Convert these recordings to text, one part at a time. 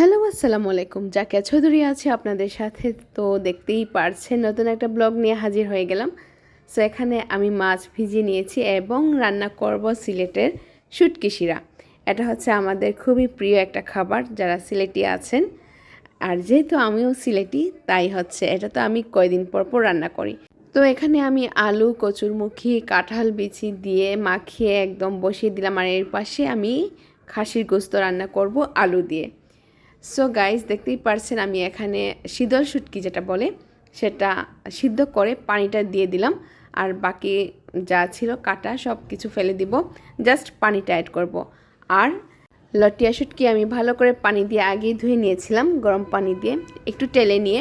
Hello, আসসালামু আলাইকুম। জাকিয়া চৌধুরী আছে আপনাদের সাথে। তো দেখতেই পারছেন, নতুন একটা ব্লগ নিয়ে হাজির হয়ে গেলাম। সো এখানে আমি মাছ ভিজিয়ে নিয়েছি এবং রান্না করব সিলেটের শুটকি শিরা এটা হচ্ছে আমাদের খুবই প্রিয় একটা খাবার, যারা সিলেটি আছেন। আর যেহেতু আমিও সিলেটি, তাই হচ্ছে এটা তো আমি কয়দিন পর পর রান্না করি। তো এখানে আমি আলু, কচুরমুখী, কাঁঠাল বিচি দিয়ে মাখিয়ে একদম বসিয়ে দিলাম। আর এর পাশে আমি খাসির গোস্ত রান্না করব আলু দিয়ে। সো গাইস দেখতেই পারছেন আমি এখানে শীতল শুটকি যেটা বলে, সেটা সিদ্ধ করে পানিটা দিয়ে দিলাম। আর বাকি যা ছিল, কাটা সব কিছু ফেলে দিব। জাস্ট পানিটা অ্যাড করব। আর লটিয়া শুটকি আমি ভালো করে পানি দিয়ে আগেই ধুয়ে নিয়েছিলাম, গরম পানি দিয়ে, একটু টেলে নিয়ে।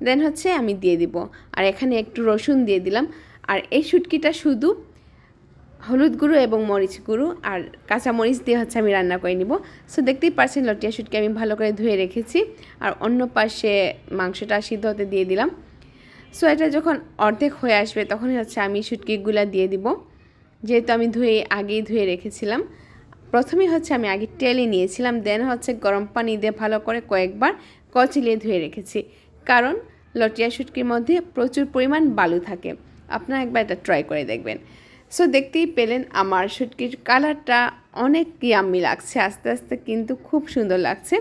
দেন হচ্ছে আমি দিয়ে দিব। আর এখানে একটু রসুন দিয়ে দিলাম। আর এই শুটকিটা শুধু হলুদ গুঁড়ো এবং মরিচ গুঁড়ো আর কাঁচা মরিচ দিয়ে হচ্ছে আমি রান্না করে নিব। সো দেখতেই পারছেন লটিয়া শুটকি আমি ভালো করে ধুয়ে রেখেছি আর অন্য পাশে মাংসটা সিদ্ধ হতে দিয়ে দিলাম। সো এটা যখন অর্ধেক হয়ে আসবে তখনই হচ্ছে আমি শুটকিগুলা দিয়ে দিব। যেহেতু আমি ধুয়ে আগেই ধুয়ে রেখেছিলাম। প্রথমেই হচ্ছে আমি আগে টেলে নিয়েছিলাম দেন হচ্ছে গরম পানি দিয়ে ভালো করে কয়েকবার কচিলিয়ে ধুয়ে রেখেছি। কারণ লটিয়া শুটকির মধ্যে প্রচুর পরিমাণ বালু থাকে। আপনারা একবার এটা ট্রাই করে দেখবেন। সো দেখতেই পেলেন আমার শুটকির কালারটা অনেক ইয়াম্মি লাগছে, আস্তে আস্তে কিন্তু খুব সুন্দর লাগছে।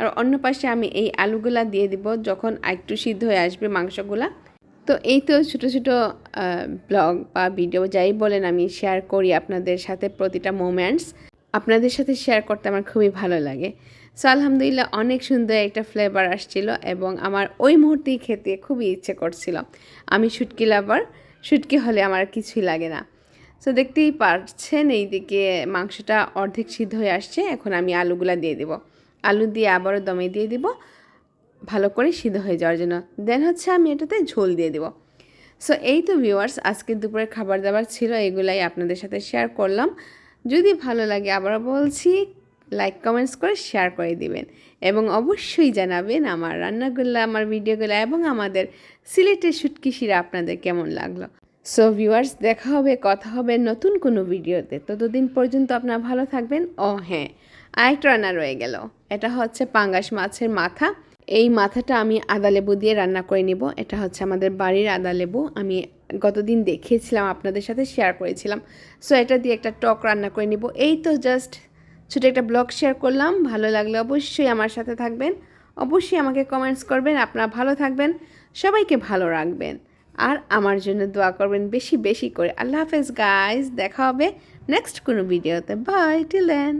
আর অন্য পাশে আমি এই আলুগুলা দিয়ে দিব যখন একটু সিদ্ধ হয়ে আসবে মাংসগুলা। তো এই তো ছোটো ছোটো ব্লগ বা ভিডিও যাই বলেন আমি শেয়ার করি আপনাদের সাথে প্রতিটা মোমেন্টস আপনাদের সাথে শেয়ার করতে আমার খুবই ভালো লাগে। সো আলহামদুলিল্লাহ অনেক সুন্দর একটা ফ্লেভার আসছিল এবং আমার ওই মুহূর্তেই খেতে খুবই ইচ্ছে করছিল। আমি শুটকি লাভার শুটকি হলে আমার কিছুই লাগে না। সো দেখতেই পারছেন এইদিকে মাংসটা অর্ধেক সিদ্ধ হয়ে আসছে। এখন আমি আলুগুলা দিয়ে দেব। আলু দিয়ে আবারও দমে দিয়ে দিব। ভালো করে সিদ্ধ হয়ে যাওয়ার জন্য। দেন হচ্ছে আমি এটাতে ঝোল দিয়ে দেব। সো এই তো ভিউয়ার্স আজকে দুপুরের খাবার দাবার ছিল, এগুলাই আপনাদের সাথে শেয়ার করলাম। যদি ভালো লাগে, আবারও বলছি লাইক কমেন্টস করে শেয়ার করে দিবেন। এবং অবশ্যই জানাবেন আমার রান্নাগুলো, আমার ভিডিওগুলো এবং আমাদের সিলেটের শুটকি শিরা আপনাদের কেমন লাগল। সো ভিউয়ার্স দেখা হবে, কথা হবে নতুন কোনো ভিডিওতে। ততদিন পর্যন্ত আপনারা ভালো থাকবেন। ও হ্যাঁ আরেকটা রান্না রয়ে গেল। এটা হচ্ছে পাঙ্গাস মাছের মাথা। এই মাথাটা আমি আদা লেবু দিয়ে রান্না করে নিব। এটা হচ্ছে আমাদের বাড়ির আদা লেবু। আমি গতদিন দেখিয়েছিলাম, আপনাদের সাথে শেয়ার করেছিলাম। সো এটা দিয়ে একটা টক রান্না করে নিব। এই তো জাস্ট ছোটো একটা ব্লগ শেয়ার করলাম। ভালো লাগলে অবশ্যই আমার সাথে থাকবেন। অবশ্যই আমাকে কমেন্টস করবেন। আপনারা ভালো থাকবেন। সবাইকে ভালো রাখবেন। আর আমার জন্য দোয়া করবেন বেশি বেশি করে। আল্লাহ হাফেজ গাইজ দেখা হবে নেক্সট কোনো ভিডিওতে বাই টিল দেন